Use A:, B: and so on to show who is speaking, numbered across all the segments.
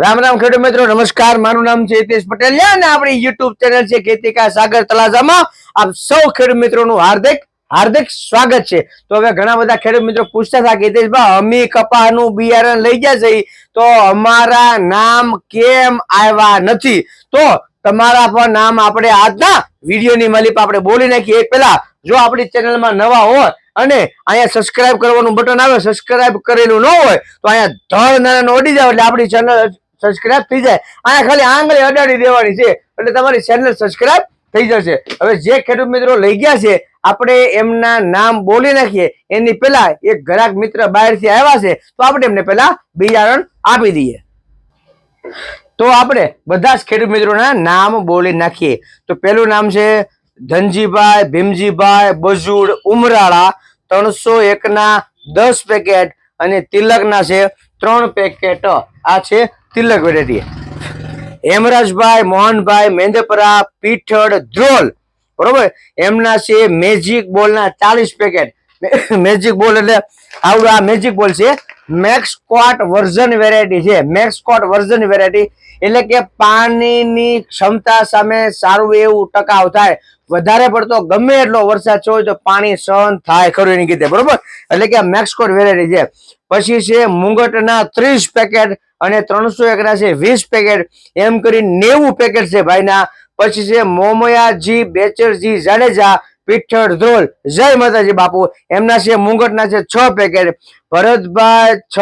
A: રામ રામ ખેડૂત મિત્રો, નમસ્કાર. મારું નામ છે હિતેશ પટેલ અને આપણી યુટ્યુબ ચેનલ છે ખેતીકા સાગર તલાસામાં આપ સૌ ખેડૂત મિત્રોનું હાર્દિક હાર્દિક સ્વાગત છે. તો હવે ઘણા બધા ખેડૂત મિત્રો પૂછતા હતા કે હિતેશભાઈ અમી કપાનું બિયારણ લઈ ગયા છે, તો અમારા નામ કેમ આવ્યા નથી? તો તમારા પણ નામ આપણે આજના વિડીયોની માલિક આપણે બોલી નાખીએ. એ પહેલા, જો આપણી ચેનલમાં નવા હોય અને અહીંયા સબસ્ક્રાઇબ કરવાનું બટન આવે સબસ્ક્રાઇબ કરેલું ન હોય, તો અહીંયા ધળ નાના ઓડી જાવ એટલે આપણી ચેનલ સબસ્ક્રાઇબ થઈ જાય. આ ખાલી આંગળી અડાડી દેવાની છે. એટલે તમારી ચેનલ સબસ્ક્રાઇબ થઈ જશે. હવે જે ખેડૂત મિત્રો લઈ ગયા છે, આપણે એમના નામ બોલી નાખીએ. એની પહેલા એક ગ્રાહક મિત્ર બહારથી આવ્યા છે, તો આપણે એમને પહેલા બિયારણ આપી દઈએ. તો આપણે બધા જ ખેડૂત મિત્રોના નામ બોલી નાખીએ. તો પેલું નામ છે ધનજીભાઈ, ભીમજીભાઈ, બજુડ, ઉમરાળા, ત્રણસો એકના દસ પેકેટ અને તિલકના છે ત્રણ પેકેટ આ છે તિલક વેરાયટી હેમરાજભાઈ, મોહનભાઈ, મેંદપરા, પીઠળ, ધ્રોલ. બરોબર? એમના છે મેજિક બોલના ચાલીસ પેકેટ મેજિક બોલ એટલે આવડું આ મેજિક બોલ છે. મેક્સ કોટ વર્ઝન વેરાયટી છે. મેક્સ કોટ વર્ઝન વેરાયટી એટલે કે પાણીની ક્ષમતા સામે સારું એવું ટકાવ થાય. વધારે પડતો ગમે એટલો વરસાદ હોય તો પાણી સહન થાય ખરું એની કીધે. બરોબર? એટલે કે મેક્સ કોટ વેરાયટી છે. પછી છે મુંગટના ત્રીસ પેકેટ અને ત્રણસો એકના છે વીસ પેકેટ એમ કરી નેવું પેકેટ છે ભાઈના. પછી છે મોમયાજી, બેચરજી, જાડેજા, પીઠળ, ધ્રોલ. જય માતાજી બાપુ. એમના છે મુંગટના છે છ પેકેટ ભરતભાઈ, છ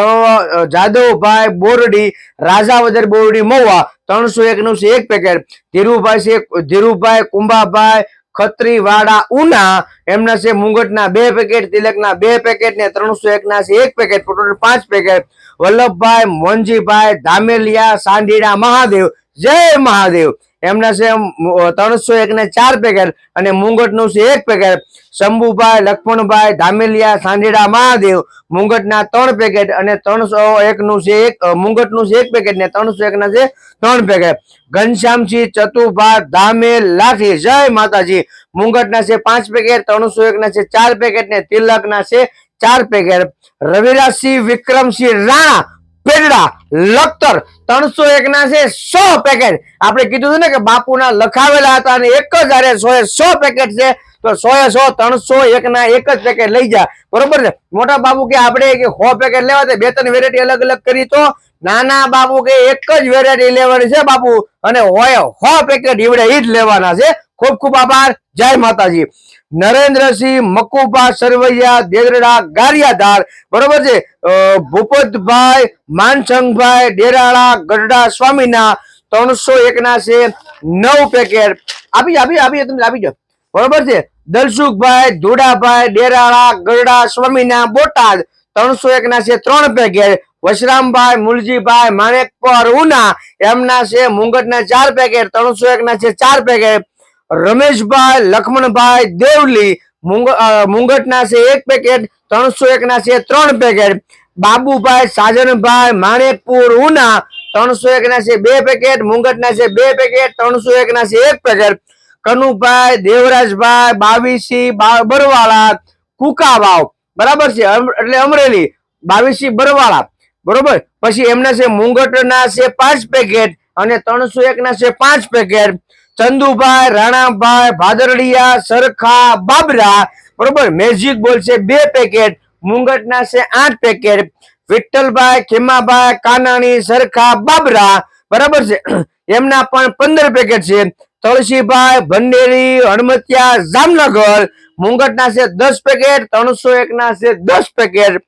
A: જાદવભાઈ, બોરડી, રાજાવદર બોરડી, મહુવા. ત્રણસો એકનું છે એક પેકેટ ધીરુભાઈ છે, ધીરુભાઈ, કુંભાભાઈ ખત્રીવાડા ઉના, એમના છે મુંગટના બે પેકેટ તિલકના બે પેકેટ ને ત્રણસો એક ના છે એક પેકેટ ટોટલ પાંચ પેકેટ વલ્લભભાઈ મોનજીભાઈ ધામેલિયા સાંડીડા મહાદેવ. જય મહાદેવ. એમના છે ત્રણસો એક ને ચાર પેકેટ અને મુંગટનું છે એક પેકેટ. શંભુભાઈ, લક્ષ્મણભાઈ, ધામેલિયા, સાંજેડા, મહાદેવ મુંગટના ત્રણ પેકેટ અને ત્રણસો એક નું છે એક મુંગટનું છે એક પેકેટ ને ત્રણસો એક ના છે ત્રણ પેકેટ. ઘનશ્યામસિંહ ચતુભા, ધામેલ, લાઠી, જય માતાજી. મુંગટના છે પાંચ પેકેટ, ત્રણસો એક ના છે ચાર પેકેટ ને તિલકના છે ચાર પેકેટ. રવિરાજસિંહ વિક્રમસિંહ રાણા પેડડા લખતર ત્રણસો એક ના છે સો પેકેટ. આપણે કીધું હતું ને કે બાપુના લખાવેલા હતા અને એક જ આરે સો એ સો પેકેટ છે. તો સો એ સો, ત્રણસો એક ના એક જ પેકેટ લઈ જા. બરોબર છે? મોટા બાબુ કે આપણે સો પેકેટ લેવા બે ત્રણ વેરાયટી અલગ અલગ કરી તો નાના બાપુ કે એક જ વેરાયટી લેવાની છે બાપુ. અને હોય હો પેકેટ ઈવડે ઈ જ લેવાના છે. ખૂબ ખૂબ આભાર. જય માતાજી. નરેન્દ્રસિંહ મકુભા સરવૈયા દેદરડા ગારિયાધાર. બરોબર છે? ભૂપતભાઈ માનસંગભાઈ ડેરાળા ગઢડા સ્વામીના ત્રણસો એક ના છે નવ પેકેટ આપી આપી આપી તમે આપી જાઓ બરોબર છે? દલસુખભાઈ ધુડાભાઈ ડેરાળા ગઢડા સ્વામીના બોટાદ ત્રણસો એક ના છે ત્રણ પેકેટ વશરામભાઈ, મુલજીભાઈ, માણેકપર, ઉના, એમના છે મુંગટના ચાર પેકેટ ત્રણસો એક ના છે ચાર પેકેટ રમેશભાઈ, લખમણભાઈ, દેવલી મુંગટના છે એક પેકેટ ત્રણસો એક ના છે ત્રણ પેકેટ બાબુભાઈ, સાજનભાઈ, માણેકપુર, ઉના ત્રણસો એક ના છે બે પેકેટ મુંગટના છે બે પેકેટ ત્રણસો એક ના છે એક પેકેટ કનુભાઈ, દેવરાજભાઈ, બાવીસી બરવાળા, કુકાવાવ. બરાબર છે? એટલે અમરેલી. બાવીસી બરવાળા. બરોબર? પછી એમના છે મુંગટના છે પાંચ પેકેટ અને ત્રણસો એક ના છે પાંચ પેકેટ. ચંદુભાઈ, રાણાભાઈ, ભાદરડિયા, સરખા, બાબરા, બરોબર? મેજિક બોલ છે બે પેકેટ, મુંગટના છે આઠ પેકેટ. વિઠ્ઠલભાઈ, ખેમાભાઈ, કાનાણી, સરખા, બાબરા, બરાબર છે? એમના પણ પંદર પેકેટ છે. તળસીભાઈ ભંડેરી, હણમતિયા, જામનગર, મુંગટના છે દસ પેકેટ, ત્રણસો એક ના છે દસ પેકેટ.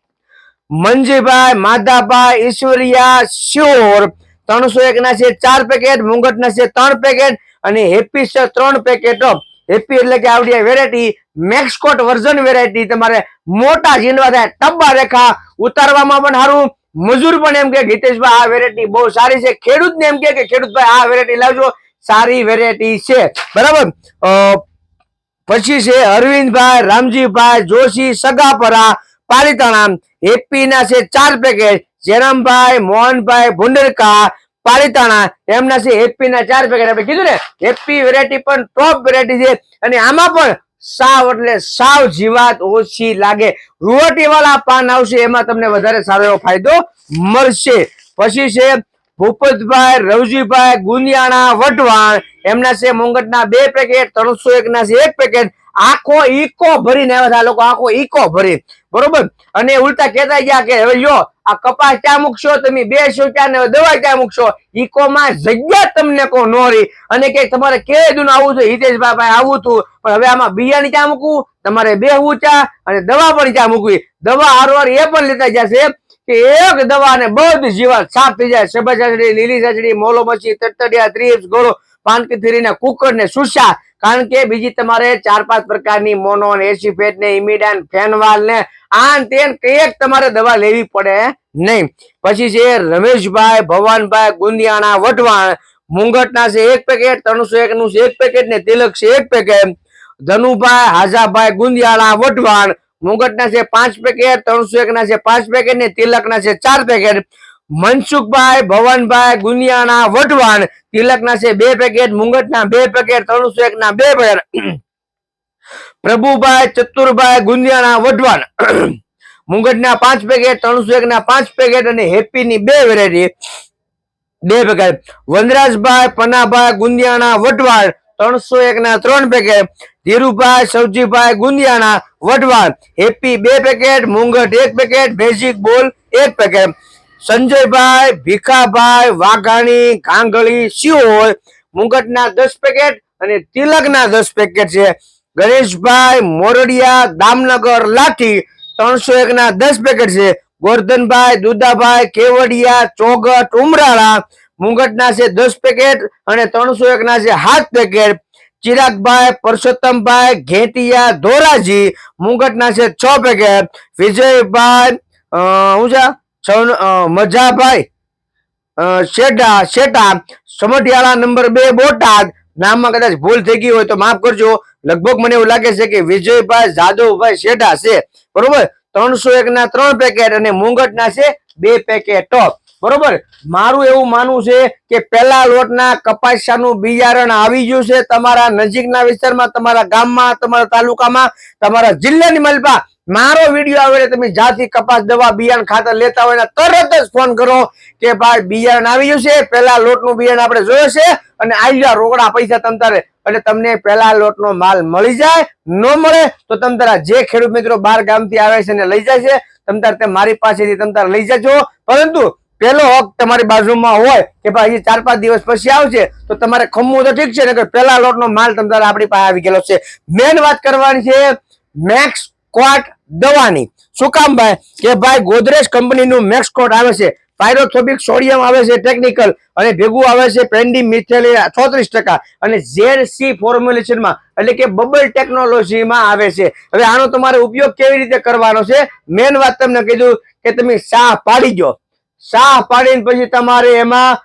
A: મંજીભાઈ, માધાભાઈ, ઈશ્વરિયા, શ્યોર. ત્રણસો એક ના છે, ચાર પેકેટ. મુંગટના છે, ત્રણ પેકેટ. અને હેપી છે, ત્રણ પેકેટ. હેપી એટલે કે આવડી વેરાયટી મેક્સકોટ વર્ઝન વેરાયટી તમારે મોટા ઝીંડવા થાય, ટબ્બા રેખા ઉતારવામાં પણ સારું. મજૂર પણ એમ કે, ગીતેશભાઈ, આ વેરાયટી બહુ સારી છે. ખેડૂતને એમ કે ખેડૂતભાઈ, આ વેરાયટી લાવજો. સારી વેરાયટી છે. બરાબર? પછી છે, અરવિંદભાઈ, રામજીભાઈ, જોશી, સગાપરા પાલિતાણા હેપી છે ચાર પેકેટ. જેરમભાઈ, મોહનભાઈ, ભુંડરકા, પાલિતાણા. એમના છે હેપી ચાર પેકેટ. આપણે કીધું ને હેપી વેરાયટી પણ ટોપ વેરાયટી છે. અને આમાં પણ સાવ એટલે સાવ જીવાત ઓછી લાગે. રૂવટી વાળા પાન આવશે, એમાં તમને વધારે સારો એવો ફાયદો મળશે. પછી છે ભૂપતભાઈ, રવજીભાઈ, ગુંદિયાણા, વઢવાણ. એમના છે મુંગટના બે પેકેટ, ત્રણસો એક ના છે એક પેકેટ. આખો ઈકો ભરીને આવ્યા લોકો આખો ઈકો ભરી. બરોબર? અને ઉલટા કહેતા ગયા કે, હવે જો આ કપાસ ક્યાં મૂકશો? તમે બે સોચા ને દવા ક્યાં મૂકશો? ઈકોમાં જગ્યા તમને કો નો રહી. અને કે તમારે કે દુન આવું છે? હિતેશભાઈ ભાઈ આવું હતું. પણ હવે આમાં બિયાણ ક્યાં મૂકવું? તમારે બેહવું ચા અને દવા પણ ક્યાં મૂકવી? દવા હારવાર એ પણ લેતા જશે કે એક દવા ને બધું જીવાત સાફ થઈ જાય. સબજ ચાચડી લીલી ચાચડી મોલો મચ્છી તટડિયા ત્રીપ્સ ગોળો પાનકીથીરી ને કુકર ને સુસા કારણ કે બીજી તમારે ચાર પાંચ પ્રકારની મોનો એસીફેટ ને ઇમિડાન ફેનવાલ ને આન તેન એક તમારે દવા લેવી પડે. નહીં. પછી છે રમેશભાઈ, ભવાનભાઈ, ગુંદિયાણા વઢવાણ મુંગટના છે એક પેકેટ ત્રણસો એક નું છે એક પેકેટ ને તિલક છે એક પેકેટ. ધનુભાઈ, હાજાભાઈ, ગુંદિયાણા વઢવાણ મુંગટના છે પાંચ પેકેટ ત્રણસો એક ના છે પાંચ પેકેટ ને તિલકના છે ચાર પેકેટ. મનસુખભાઈ, ભવનભાઈ, ગુંદિયાણા વઢવાણ તિલકના છે બે પેકેટ, મુંગટના બે પેકેટ ત્રણસો એક ના બે પેકેટ. પ્રભુભાઈ ચતુરભાઈ ગુંદિયાના વઢવાણ. મુંગટના પાંચ પેકેટ ત્રણસો એક ના પાંચ પેકેટ અને હેપીની બે વેરાયટી બે પેકેટ. વનરાજભાઈ પનાભાઈ ગુંદિયાના વઢવાણ ત્રણસો એક ના ત્રણ પેકેટ. ધીરુભાઈ, સવજીભાઈ ગુંદિયાના વઢવાણ. હેપી બે પેકેટ, મુંગટ એક પેકેટ બેઝિક બોલ એક પેકેટ. સંજયભાઈ, ભીખાભાઈ, વાઘાણી કાંગળી સિયોલ મુંગટના દસ પેકેટ અને તિલકના દસ પેકેટ છે. ગણેશભાઈ મોરડિયા, દામનગર, લાઠી ત્રણસો એક ના દસ પેકેટ છે. ગોરધનભાઈ દુદાભાઈ કેવડિયા, ચોગટ, ઉમરાળા, મુંગટના છે દસ પેકેટ અને ત્રણસો એક ના છે સાત પેકેટ ચિરાગભાઈ, પરસોત્તમભાઈ, ઘેટિયા, ધોરાજી, મુંગટના છે છ પેકેટ વિજયભાઈ શું છે? મજાભાઈ શેઠા શેઠા, સમઢિયાળા નંબર બે બોટાદ નામમાં કદાચ ભૂલ થઈ ગઈ હોય તો માફ કરજો. લગભગ મને એવું લાગે છે કે વિજયભાઈ જાદવભાઈ શેઠા છે. બરોબર? ત્રણસો એક ના ત્રણ પેકેટ અને મુંગટના છે બે પેકેટ બરોબર? મારું એવું માનવું છે કે પેલા લોટના કપાસિયાનું બિયારણ આવી ગયું છે તમારા નજીકના વિસ્તારમાં, તમારા ગામમાં, તમારા તાલુકામાં, તમારા જિલ્લાની મલપા મારો વીડિયો આવે તમે જાતિ, કપાસ, દવા, બિયારણ ખાતર લેતા હોય તરત જ ફોન કરો કે ભાઈ બિયારણ આવી ગયું છે પેલા લોટનું બિયારણ આપણે જોયું છે અને આવી ગયા રોકડા પૈસા તમ તારે. એટલે તમને પેલા લોટનો માલ મળી જાય, ન મળે તો તમ તારા જે ખેડૂત મિત્રો બાર ગામથી આવે છે ને લઈ જાય છે, તમ તારે તે મારી પાસેથી તમ તારે લઈ જજો. પરંતુ પેલો હક તમારી બાજુમાં હોય કે ભાઈ ચાર પાંચ દિવસ પછી આવશે તો તમારે ખમવું તો ઠીક છે ને કે પેલા લોટનો માલ તમારે આપણી પાસે આવી ગયેલો છે. મેન વાત કરવાની છે, મેક્સ કોટ દવાની. શું કામ ભાઈ? કે ભાઈ ગોદરેજ કંપનીનું મેક્સ કોટ આવે છે, પાયરોથોબિક સોડિયમ આવે છે ટેકનિકલ અને ભેગું આવે છે પેન્ડી મિથેલ ચોત્રીસ ટકા. અને ઝેડ સી ફોર્મ્યુલેશનમાં એટલે કે બબલ ટેકનોલોજીમાં આવે છે. હવે આનો તમારે ઉપયોગ કેવી રીતે કરવાનો છે? મેન વાત તમને કીધું કે તમે શાહ પાડી ગયો શાહ પાડીને પછી તમારે એમાં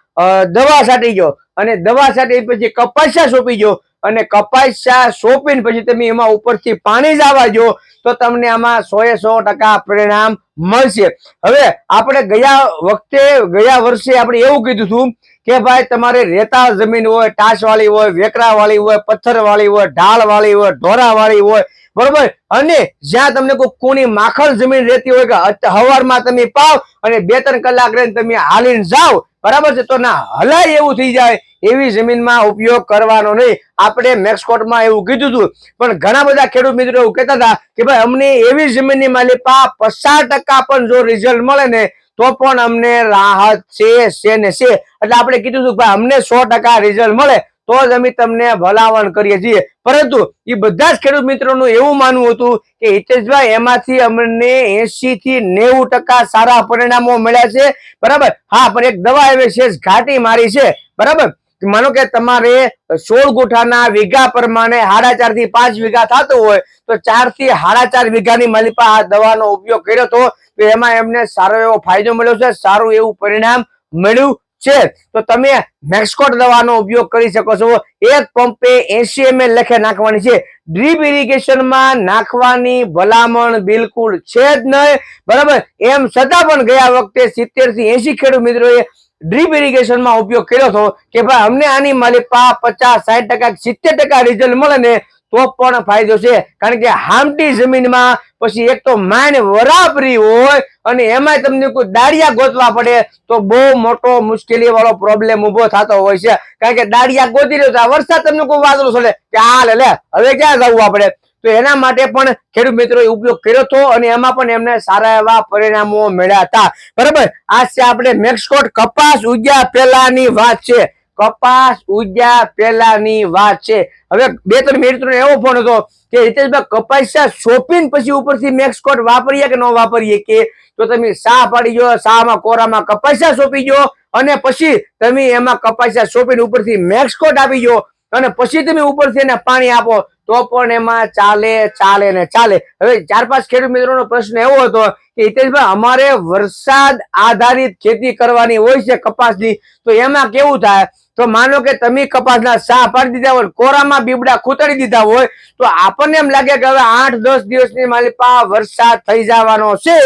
A: દવા છાંટી ગયો અને દવા છાંટી પછી કપાસિયા સોંપી ગયો અને કપાસિયા સોંપીને પછી તમે એમાં ઉપરથી પાણી જ આવવા તો તમને આમાં સો એ સો ટકા પરિણામ મળશે. હવે આપણે ગયા વખતે, ગયા વર્ષે આપણે એવું કીધું હતું કે ભાઈ તમારે રેતા જમીન હોય ટાસ વાળી હોય વેકરા વાળી હોય પથ્થર વાળી હોય ઢાળ વાળી હોય ઢોરા વાળી હોય, બરોબર? અને જ્યાં તમને કોઈ કુણી માખણ જમીન રહેતી હોય કે હવારમાં તમે પાવ અને બે ત્રણ કલાક રહીને તમે હાલીને જાઓ બરાબર છે? તો ના, હલાય એવું થઈ જાય એવી જમીનમાં ઉપયોગ કરવાનો નહીં. આપણે મેક્સકોટમાં એવું કીધું હતું. પણ ઘણા બધા ખેડૂત મિત્રો એવું કહેતા હતા કે ભાઈ, અમને એવી જમીનની માલિપા પચાસ ટકા પણ જો રિઝલ્ટ મળે ને, તો પણ અમને રાહત છે છે છે. એટલે આપણે કીધું હતું કે ભાઈ, અમને સો ટકા રિઝલ્ટ મળે. તો જ અમે તમને ભલાવણ કરીએ છીએ. પરંતુ એ બધા જ ખેડૂત મિત્રોનું એવું માનવું હતું કે હિતેશભાઈ, એમાંથી અમને એસી થી નેવું ટકા સારા પરિણામો મળ્યા છે. બરાબર? હા, પણ એક દવા એવી છે ઘાટી મારી છે. બરાબર? માનો કે તમારે સોળ ગુઠાના વીઘા પ્રમાણે સાડા ચારથી પાંચ વીઘા થતો હોય, તો ચારથી સાડા ચાર વીઘાની માલિપા આ દવાનો ઉપયોગ કર્યો હતો તો એમાં એમને સારો એવો ફાયદો મળ્યો છે, સારું એવું પરિણામ મળ્યું. છે. તો તમે મેક્સકોટ દવાનો ઉપયોગ કરી શકો છો. એક પંપે એસી એમએલ લખે નાખવાની છે. ડ્રીપ ઇરિગેશનમાં નાખવાની ભલામણ બિલકુલ છે જ નહીં. બરાબર? એમ છતાં પણ ગયા વખતે સિત્તેરથી એસી ખેડૂત મિત્રોએ ડ્રીપ ઇરિગેશનમાં ઉપયોગ કર્યો હતો કે ભાઈ અમને આની માલિપા પચાસ સાઠ ટકા સિત્તેર ટકા રિઝલ્ટ મળે ને તો પણ ફાયદો છે. કારણ કે હામટી જમીનમાં પછી એક તો માઇન વરાપરી હોય અને એમાં તમને કોઈ દાળિયા ગોતવા પડે તો બહુ મોટો મુશ્કેલી વાળો પ્રોબ્લેમ ઊભો થતો હોય છે. કારણ કે દાળિયા ગોતી રહ્યો તો વરસાદ તમને કોઈ વાદળો છોડે કે આ લે, હવે ક્યાં જવું આપણે? તો એના માટે પણ ખેડૂત મિત્રોએ ઉપયોગ કર્યો હતો અને એમાં પણ એમને સારા એવા પરિણામો મળ્યા હતા. બરાબર? આ છે આપણે મેક્સકોટ કપાસ ઉગ્યા પહેલાની વાત છે. કપાસ ઉજા પેલાની વાત છે. હવે બે ત્રણ મિત્રો એવો ફોન હતો કે હિતેશભાઈ કપાસિયા શોપીને પછી ઉપરથી મેક્સ કોટ વાપરીએ કે ન વાપરીએ કે? તો તમે સા પાડી જો સામાં કોરામાં કપાસિયા સોંપી જો અને પછી તમે એમાં કપાસિયા સોંપીને ઉપરથી મેક્સકોટ આપી જો અને પછી તમે ઉપરથી એને પાણી આપો, તો પણ એમાં ચાલે ચાલે ને ચાલે. હવે ચાર પાંચ ખેડૂત મિત્રોનો પ્રશ્ન એવો હતો કે હિતેશભાઈ, અમારે વરસાદ આધારિત ખેતી કરવાની હોય છે કપાસની, તો એમાં કેવું થાય તો માનો કે તમે કપાસના સા પાડી દીધા હોય, કોરામાં બીબડા ખૂતડી દીધા હોય, તો આપણને એમ લાગે કે હવે આઠ દસ દિવસની માલિપા વરસાદ થઈ જવાનો છે,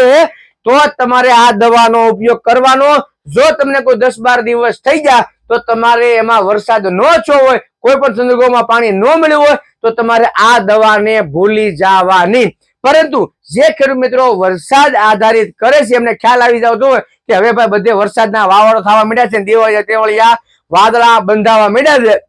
A: તો તમારે આ દવાનો ઉપયોગ કરવાનો. જો તમને કોઈ દસ બાર દિવસ થઈ જાય તો તમારે એમાં વરસાદ ન છો હોય, કોઈ પણ સંજોગોમાં પાણી ન મળ્યું હોય, તો તમારે આ દવાને ભૂલી જવાની. પરંતુ જે ખેડૂત મિત્રો વરસાદ આધારિત કરે છે, એમને ખ્યાલ આવી જતો હોય કે હવે ભાઈ બધે વરસાદના વાવડો થવા માંડ્યા છે, ને દિવાળી તેવળિયા વાદળા બંધાવા માંડ્યા છે.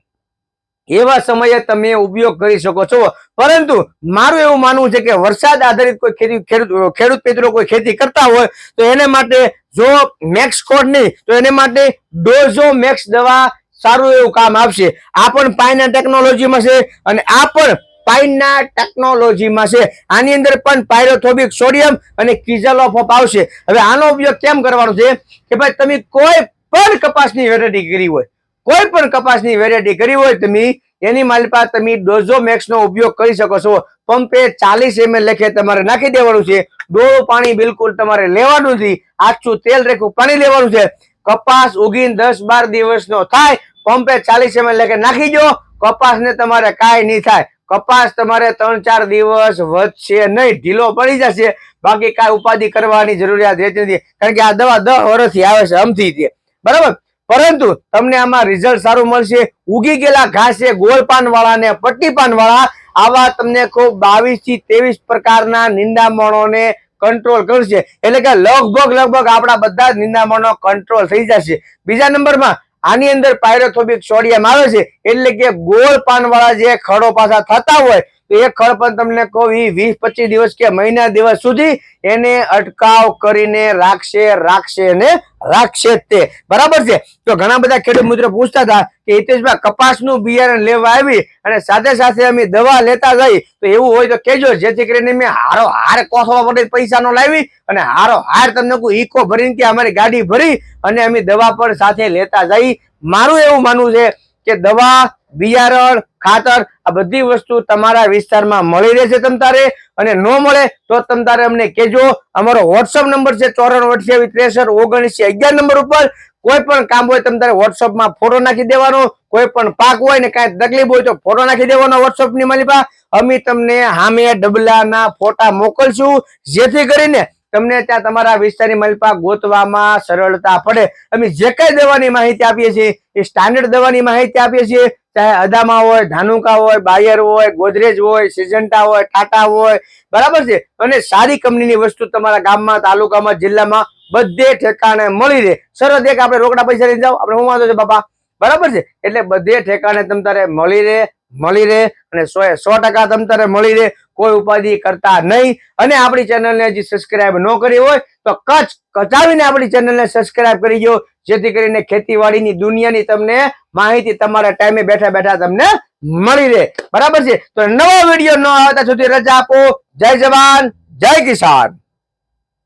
A: એવા સમયે તમે ઉપયોગ કરી શકો છો. પરંતુ મારું એવું માનવું છે કે વરસાદ આધારિત કોઈ ખેતી, ખેડૂત ખેડૂત મિત્રો કોઈ ખેતી કરતા હોય, તો એને માટે જો મેક્સ કોડ નહીં, તો એને માટે ડોઝો મેક્સ દવા સારું એવું કામ આપશે. આ પણ પાઇનના ટેકનોલોજીમાં છે અને આ પણ પાઇનના ટેકનોલોજીમાં છે. આની અંદર પણ પાયરોથોબિક સોડિયમ અને કિઝલોફોપ આવશે. હવે આનો ઉપયોગ કેમ કરવાનો છે? કે ભાઈ, તમે કોઈ પણ કપાસની વેરાયટી કરી હોય કોઈ પણ કપાસની વેરાયટી કરી હોય તમે, એની માલિપા તમે ડોઝોમેક્સ નો ઉપયોગ કરી શકો છો. પંપે ચાલીસ એમએલ લેખે તમારે નાખી દેવાનું છે. ડોળું પાણી બિલકુલ તમારે લેવાનું નથી. આછું તેલ રેખું પાણી લેવાનું છે. કપાસ ઉગીને દસ બાર દિવસનો થાય પંપે ચાલીસ એમએલ લેખે નાખી દો. કપાસને તમારે કાંઈ નહીં થાય. કપાસ તમારે ત્રણ ચાર દિવસ વધશે નહીં, ઢીલો પડી જશે. બાકી કાંઈ ઉપાધિ કરવાની જરૂરિયાત રહેતી નથી. કારણ કે આ દવા દસ વર્ષથી આવે છે અમથી બરાબર? પરંતુ તમને આમાં રિઝલ્ટ સારું મળશે. ઉગી ગયેલા ઘાસ છે ગોળપાન વાળા ને પટ્ટી પાન વાળા આવા તમને ખૂબ બાવીસથી ત્રેવીસ પ્રકારના નિંદામણોને કંટ્રોલ કરશે. એટલે કે લગભગ લગભગ આપણા બધા જ નિંદામણો કંટ્રોલ થઈ જશે. બીજા નંબરમાં આની અંદર પાયરોથોબિક સોડિયમ આવે છે. એટલે કે ગોળ પાન વાળા જે ખડો પાછા થતા હોય તો એ ખળ પણ તમને કહું એ વીસ પચીસ દિવસ કે મહિના દિવસ સુધી એને અટકાવ કરીને રાખશે રાખશે ને રાખશે તે. બરાબર છે? તો ઘણા બધા ખેડૂત મિત્રો પૂછતા હતા કે હિતેશભાઈ, કપાસનું બિયારણ લેવા આવી અને સાથે સાથે અમે દવા લેતા જઈ, તો એવું હોય તો કેજો જેથી કરીને મેં હારો હાર કોસવા માટે પૈસા નો લાવી અને હારો હાર તમને કોઈ ઈકો ભરીને કે અમારી ગાડી ભરી અને અમે દવા પણ સાથે લેતા જઈ. મારું એવું માનવું છે કે દવા, બિયારણ ખાતર, આ બધી વસ્તુ તમારા વિસ્તારમાં મળી રહેશે તમ તારે. અને ન મળે તો તમ તારે અમને કેજો અમારો વોટ્સઅપ નંબર છે ચોરાણું અઠ્યાવીસ ત્રેસઠ ઓગણીસી અગિયાર નંબર ઉપર. કોઈ પણ કામ હોય તમ તારે વોટ્સઅપમાં ફોટો નાખી દેવાનો. કોઈ પણ પાક હોય ને કાંઈ તકલીફ હોય તો ફોટો નાખી દેવાનો વોટ્સઅપની માલિપા અમે તમને હામે ડબલાના ફોટા મોકલશું. જેથી કરીને તમને ત્યાં તમારા વિસ્તારની મલપા ગોતવામાં સરળતા પડે. અમે જે કઈ દવાની માહિતી આપીએ છીએ, એ સ્ટાન્ડર્ડ દવાની માહિતી આપીએ છીએ. ચાહે અદામા હોય, ધાનુકા હોય, બાયર હોય, ગોદરેજ હોય સિજન્ટા હોય, ટાટા હોય, બરાબર છે? અને સારી કંપનીની વસ્તુ તમારા ગામમાં, તાલુકામાં, જિલ્લામાં બધે ઠેકાણે મળી રહે. સરસ એક આપણે રોકડા પૈસા લઈને જાઓ. આપણે હું વાંધો છે બાપા? બરાબર છે? એટલે બધે ઠેકાણે તમ તારે મળી રહે મળી રહે અને સો સો ટકા તમ તારે મળી રહે. કોઈ ઉપાધિ કરતા નહીં. અને આપણી ચેનલને હજી સબસ્ક્રાઇબ ન કરી હોય, તો કચ્છ કચાવીને આપણી ચેનલને સબસ્ક્રાઇબ કરી દો. જેથી કરીને ખેતીવાડીની દુનિયાની તમને માહિતી તમારા ટાઈમે બેઠા બેઠા તમને મળી રહે. બરાબર છે? તો નવો વીડિયો ન આવતા સુધી રજા આપો. જય જવાન, જય કિસાન.